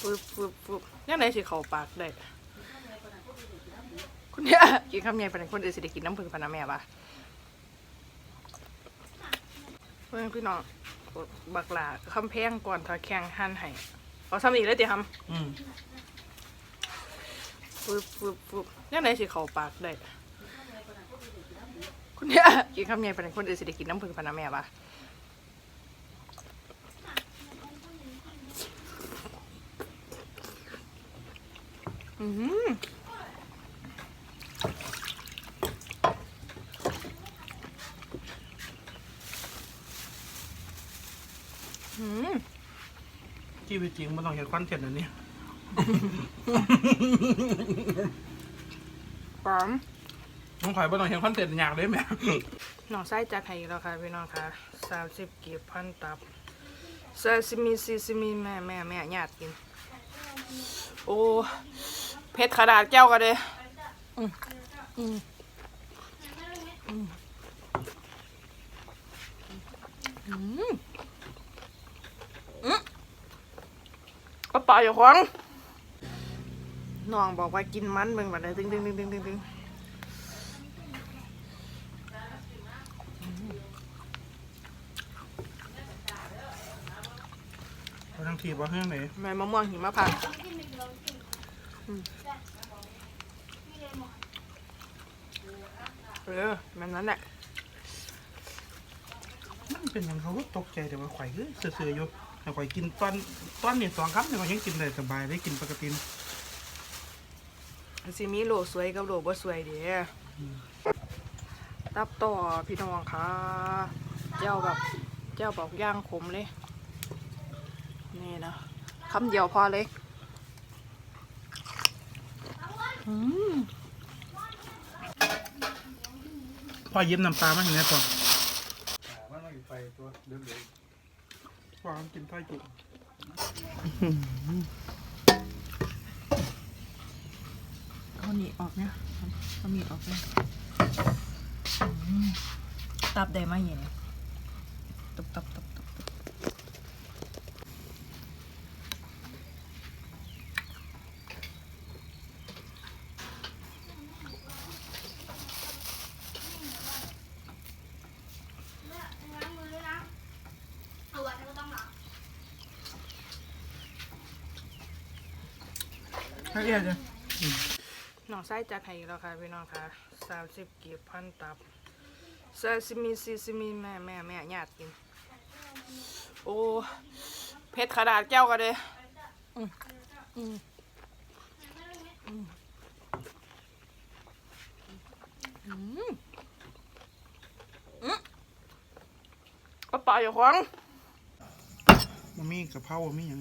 ฟึบฟึบฟึบยังไงสิเข้าปากได้คุณเนี่ยกินคำใหญ่ปานนั้นคนอื่นสิได้กินน้ำผึ้งพะนะแม่ปะเพื่อนพี่น้องบักหลาคำแพงก่อนทอแข่งหั่นให้เอาซ้ำอีกเลยติทอืมำฟึบฟึบฟึบยังไงสิเข้าปากได้คุณเนี่ยกินคำใหญ่ปานนั้นคนอื่นสิได้กินน้ำผึ้งพะนะแม่ปะ อืมอืมชีวิตจริงมันต้องเห็นคอนเทนต์อันนี้ปลอมน้องข่อยบ่ต้องเห็นคอนเทนต์อยากเลยแม่น้องไส้จัดให้อีกแล้วค่ะพี่น้องค่ะสามสิบกีบพันตับซาซิมิซิซิมิแม่แม่แม่ญาติกิน โอ้ เพชรขนาดแก้วกันเลยอืมอืมอืมอืมอืมก็ปล่อยอยู่ขวางน้องบอกว่ากินมันเบิ่งแบบไหนตึงตึงตึงตึงตึงตึงเอาทั้งทีบ่เฮืองไหนแม่มะม่วงหิมะพานต์อืม เออมันนั้นแหละมันเป็นอย่างเขาก็ตกใจแต่ว่าข่อยคือเสื่อๆอยู่แต่ข่อยกินตอนตอนนี้สองคำเนี่ยข่อยยังกินได้สบายได้กินปกติสิมีโหลสวยกับโหลบ่สวยเด้ตับต่อพี่น้องค่ะ เจ้าแบบเจ้าบอกย่างขมเลย นี่นะคำเดียวพอเลยอืม พ่อยิ้มน้ำตามาเห็นไหมพ่อมันมาไฟตัวเดือดๆพ่อกินไฟจุเอาหนีออกเนี่ยเอามีดออกเลยตับได้ไหมเนี่ยตับตับตับ ตับตับให้เอียดน้องไส้จัดให้แล้วค่ะพี่น้องค่ะสามสิบกีบพันตับซาซิมิซิซิมิแม่แม่แม่ญาติกิน โอ้เพชรขนาดแก้วกันเลยอืมอืมอืมอืมอืมปล่อยอยู่ขวางมันมีกะเพราบ่มีหยัง